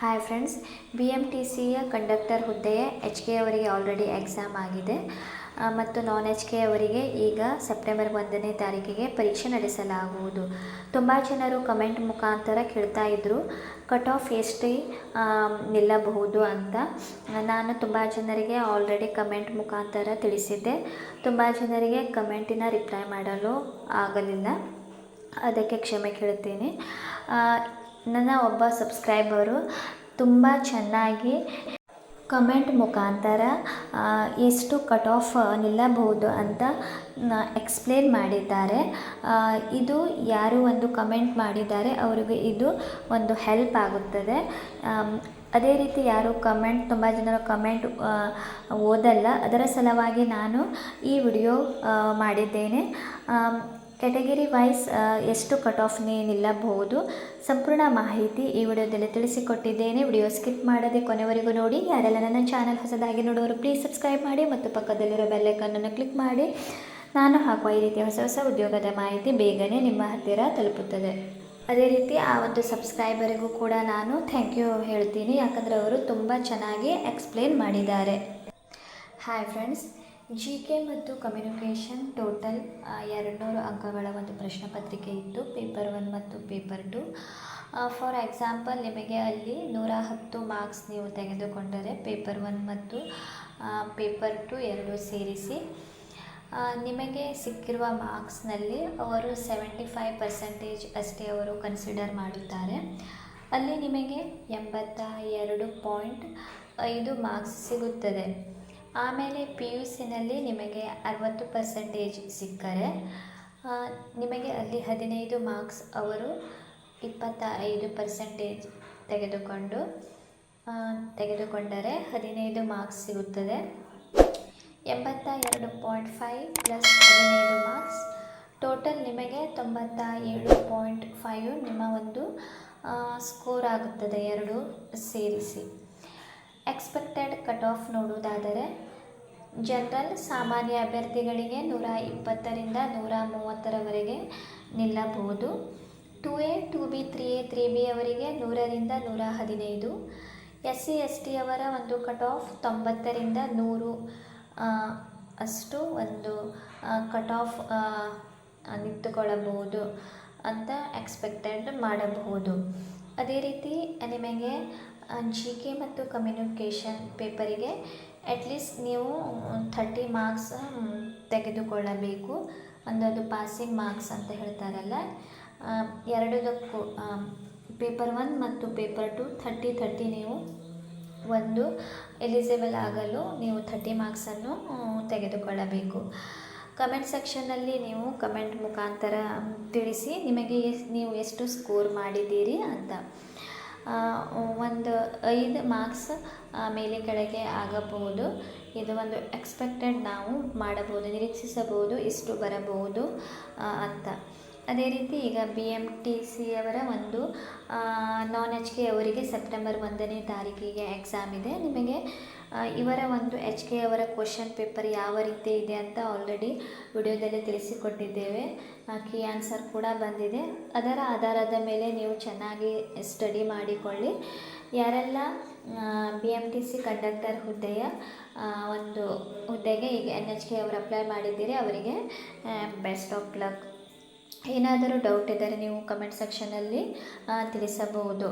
Hi friends B M T ಸಿಯ conductor ಹುದ್ದೆಯ H K ಅವರಿಗೆ ಆಲ್ರೆಡಿ ಎಕ್ಸಾಮ್ ಆಗಿದೆ. ಮತ್ತು ನಾನ್ ಎಚ್ ಕೆ ಅವರಿಗೆ ಈಗ ಸೆಪ್ಟೆಂಬರ್ ಒಂದನೇ ತಾರೀಕಿಗೆ ಪರೀಕ್ಷೆ ನಡೆಸಲಾಗುವುದು. ತುಂಬ ಜನರು ಕಮೆಂಟ್ ಮುಖಾಂತರ ಕೇಳ್ತಾ ಇದ್ದರು ಕಟ್ ಆಫ್ ಎಷ್ಟು ನಿಲ್ಲಬಹುದು ಅಂತ. ನಾನು ತುಂಬ ಜನರಿಗೆ ಆಲ್ರೆಡಿ ಕಮೆಂಟ್ ಮುಖಾಂತರ ತಿಳಿಸಿದ್ದೆ. ತುಂಬ ಜನರಿಗೆ ಕಮೆಂಟಿನ ರಿಪ್ಲೈ ಮಾಡಲು ಆಗಲಿಲ್ಲ. ಅದಕ್ಕೆ ಕ್ಷಮೆ ಕೇಳುತ್ತೇನೆ. ನನ್ನ ಒಬ್ಬ ಸಬ್ಸ್ಕ್ರೈಬರು ತುಂಬ ಚೆನ್ನಾಗಿ ಕಮೆಂಟ್ ಮುಖಾಂತರ ಎಷ್ಟು ಕಟ್ ಆಫ್ ನಿಲ್ಲಬಹುದು ಅಂತ ಎಕ್ಸ್ಪ್ಲೇನ್ ಮಾಡಿದ್ದಾರೆ. ಇದು ಯಾರು ಒಂದು ಕಮೆಂಟ್ ಮಾಡಿದ್ದಾರೆ ಅವರಿಗೆ ಇದು ಒಂದು ಹೆಲ್ಪ್ ಆಗುತ್ತದೆ. ಅದೇ ರೀತಿ ಯಾರು ಕಮೆಂಟ್, ತುಂಬ ಜನರು ಕಮೆಂಟ್ ಓದಲ್ಲ. ಅದರ ಸಲುವಾಗಿ ನಾನು ಈ ವಿಡಿಯೋ ಮಾಡಿದ್ದೇನೆ. ಕೆಟಗರಿ ವೈಸ್ ಎಷ್ಟು ಕಟ್ ಆಫ್ ನಿಲ್ಲಬಹುದು ಸಂಪೂರ್ಣ ಮಾಹಿತಿ ಈ ವಿಡಿಯೋದಲ್ಲಿ ತಿಳಿಸಿಕೊಟ್ಟಿದ್ದೇನೆ. ವಿಡಿಯೋ ಸ್ಕಿಪ್ ಮಾಡದೆ ಕೊನೆವರೆಗೂ ನೋಡಿ. ಯಾರೆಲ್ಲ ನನ್ನ ಚಾನಲ್ ಹೊಸದಾಗಿ ನೋಡೋರು ಪ್ಲೀಸ್ ಸಬ್ಸ್ಕ್ರೈಬ್ ಮಾಡಿ ಮತ್ತು ಪಕ್ಕದಲ್ಲಿರೋ ಬೆಲ್ಲೈಕನ್ನನ್ನು ಕ್ಲಿಕ್ ಮಾಡಿ. ನಾನು ಹಾಕುವ ಈ ರೀತಿಯ ಹೊಸ ಹೊಸ ಉದ್ಯೋಗದ ಮಾಹಿತಿ ಬೇಗನೆ ನಿಮ್ಮ ಹತ್ತಿರ ತಲುಪುತ್ತದೆ. ಅದೇ ರೀತಿ ಆ ಒಂದು ಸಬ್ಸ್ಕ್ರೈಬರಿಗೂ ಕೂಡ ನಾನು ಥ್ಯಾಂಕ್ ಯು ಹೇಳ್ತೀನಿ. ಯಾಕಂದರೆ ಅವರು ತುಂಬ ಚೆನ್ನಾಗಿ ಎಕ್ಸ್ಪ್ಲೇನ್ ಮಾಡಿದ್ದಾರೆ. ಹಾಯ್ ಫ್ರೆಂಡ್ಸ್ ಜಿ ಕೆ ಮತ್ತು ಕಮ್ಯುನಿಕೇಷನ್ ಟೋಟಲ್ ಎರಡುನೂರು ಅಂಕಗಳ ಒಂದು ಪ್ರಶ್ನೆ ಪತ್ರಿಕೆ ಇತ್ತು. ಪೇಪರ್ ಒನ್ ಮತ್ತು ಪೇಪರ್ ಟು ಫಾರ್ ಎಕ್ಸಾಂಪಲ್ ನಿಮಗೆ ಅಲ್ಲಿ ನೂರ ಹತ್ತು ಮಾರ್ಕ್ಸ್ ನೀವು ತೆಗೆದುಕೊಂಡರೆ ಪೇಪರ್ ಒನ್ ಮತ್ತು ಪೇಪರ್ ಟು ಎರಡು ಸೇರಿಸಿ ನಿಮಗೆ ಸಿಕ್ಕಿರುವ ಮಾರ್ಕ್ಸ್ನಲ್ಲಿ ಅವರು ಸೆವೆಂಟಿ ಫೈವ್ ಪರ್ಸೆಂಟೇಜ್ ಅಷ್ಟೇ ಅವರು ಕನ್ಸಿಡರ್ ಮಾಡುತ್ತಾರೆ ಅಲ್ಲಿ ನಿಮಗೆ ಎಂಬತ್ತ ಎರಡು ಪಾಯಿಂಟ್ ಐದು ಮಾರ್ಕ್ಸ್ ಸಿಗುತ್ತದೆ. ಆಮೇಲೆ ಪಿ ಯು ಸಿನಲ್ಲಿ ನಿಮಗೆ ಅರವತ್ತು ಪರ್ಸೆಂಟೇಜ್ ಸಿಕ್ಕರೆ ನಿಮಗೆ ಅಲ್ಲಿ ಹದಿನೈದು ಮಾರ್ಕ್ಸ್ ಅವರು ಇಪ್ಪತ್ತ ಐದು ಪರ್ಸೆಂಟೇಜ್ ತೆಗೆದುಕೊಂಡು ತೆಗೆದುಕೊಂಡರೆ ಹದಿನೈದು ಮಾರ್ಕ್ಸ್ ಸಿಗುತ್ತದೆ. ಎಂಬತ್ತ ಎರಡು ಪಾಯಿಂಟ್ ಫೈವ್ ಪ್ಲಸ್ ಹದಿನೈದು ಮಾರ್ಕ್ಸ್ ಟೋಟಲ್ ನಿಮಗೆ ತೊಂಬತ್ತ ಏಳು ಪಾಯಿಂಟ್ ಫೈವ್ ನಿಮ್ಮ ಒಂದು ಸ್ಕೋರ್ ಆಗುತ್ತದೆ ಎರಡು ಸೇರಿಸಿ. ಎಕ್ಸ್ಪೆಕ್ಟೆಡ್ ಕಟ್ ಆಫ್ ನೋಡುವುದಾದರೆ, ಜನರಲ್ ಸಾಮಾನ್ಯ ಅಭ್ಯರ್ಥಿಗಳಿಗೆ ನೂರ ಇಪ್ಪತ್ತರಿಂದ ನೂರ ಮೂವತ್ತರವರೆಗೆ ನಿಲ್ಲಬಹುದು. Two A, two B, three A, three B ಅವರಿಗೆ ನೂರರಿಂದ ನೂರ ಹದಿನೈದು ಎಸ್ ಸಿ ಎಸ್ ಟಿ ಅವರ ಒಂದು ಕಟ್ ಆಫ್ ತೊಂಬತ್ತರಿಂದ ನೂರು ಅಷ್ಟು ಒಂದು ಕಟ್ ಆಫ್ ನಿಂತುಕೊಳ್ಳಬಹುದು ಅಂತ ಎಕ್ಸ್ಪೆಕ್ಟೆಡ್ ಮಾಡಬಹುದು. ಅದೇ ರೀತಿ ನಿಮಗೆ ಜಿ ಕೆ ಮತ್ತು ಕಮ್ಯುನಿಕೇಷನ್ ಪೇಪರಿಗೆ ಅಟ್ಲೀಸ್ಟ್ ನೀವು ಥರ್ಟಿ ಮಾರ್ಕ್ಸ್ ತೆಗೆದುಕೊಳ್ಳಬೇಕು. ಒಂದೊಂದು ಪಾಸಿಂಗ್ ಮಾರ್ಕ್ಸ್ ಅಂತ ಹೇಳ್ತಾರಲ್ಲ. ಎರಡುದಕ್ಕೂ ಪೇಪರ್ ಒನ್ ಮತ್ತು ಪೇಪರ್ ಟು ಥರ್ಟಿ ಥರ್ಟಿ ನೀವು ಒಂದು ಎಲಿಜಿಬಲ್ ಆಗಲು ನೀವು ಥರ್ಟಿ ಮಾರ್ಕ್ಸನ್ನು ತೆಗೆದುಕೊಳ್ಳಬೇಕು. ಕಮೆಂಟ್ ಸೆಕ್ಷನ್ನಲ್ಲಿ ನೀವು ಕಮೆಂಟ್ ಮುಖಾಂತರ ತಿಳಿಸಿ ನಿಮಗೆ ನೀವು ಎಷ್ಟು ಸ್ಕೋರ್ ಮಾಡಿದ್ದೀರಿ ಅಂತ. ಒಂದು ಐದು ಮಾರ್ಕ್ಸ್ ಮೇಲೆ ಕೆಳಗೆ ಆಗಬಹುದು. ಇದು ಒಂದು ಎಕ್ಸ್ಪೆಕ್ಟೆಡ್ ನಾವು ಮಾಡಬಹುದು, ನಿರೀಕ್ಷಿಸಬಹುದು, ಇಷ್ಟು ಬರಬಹುದು ಅಂತ. ಅದೇ ರೀತಿ ಈಗ ಬಿ ಎಂ ಟಿ ಸಿ ಅವರ ಒಂದು ನಾನ್ ಎಚ್ ಕೆ ಅವರಿಗೆ ಸೆಪ್ಟೆಂಬರ್ ಒಂದನೇ ತಾರೀಕಿಗೆ ಎಕ್ಸಾಮ್ ಇದೆ. ನಿಮಗೆ ಇವರ ಒಂದು ಎಚ್ ಕೆ ಅವರ ಕ್ವಶನ್ ಪೇಪರ್ ಯಾವ ರೀತಿ ಇದೆ ಅಂತ ಆಲ್ರೆಡಿ ವಿಡಿಯೋದಲ್ಲಿ ತಿಳಿಸಿಕೊಟ್ಟಿದ್ದೇವೆ. ಕೀ ಆನ್ಸರ್ ಕೂಡ ಬಂದಿದೆ. ಅದರ ಆಧಾರದ ಮೇಲೆ ನೀವು ಚೆನ್ನಾಗಿ ಸ್ಟಡಿ ಮಾಡಿಕೊಳ್ಳಿ. ಯಾರೆಲ್ಲ B M T C conductor ಹುದ್ದೆಯ ಒಂದು ಹುದ್ದೆಗೆ ಈಗ ಎನ್ ಎಚ್ ಕೆ ಅವರು ಅಪ್ಲೈ ಮಾಡಿದ್ದೀರಿ, ಅವರಿಗೆ ಬೆಸ್ಟ್ ಆಫ್ ಲಕ್ ಏನಾದರೂ ಡೌಟ್ ಇದ್ದರೆ ನೀವು ಕಮೆಂಟ್ ಸೆಕ್ಷನಲ್ಲಿ ತಿಳಿಸಬಹುದು.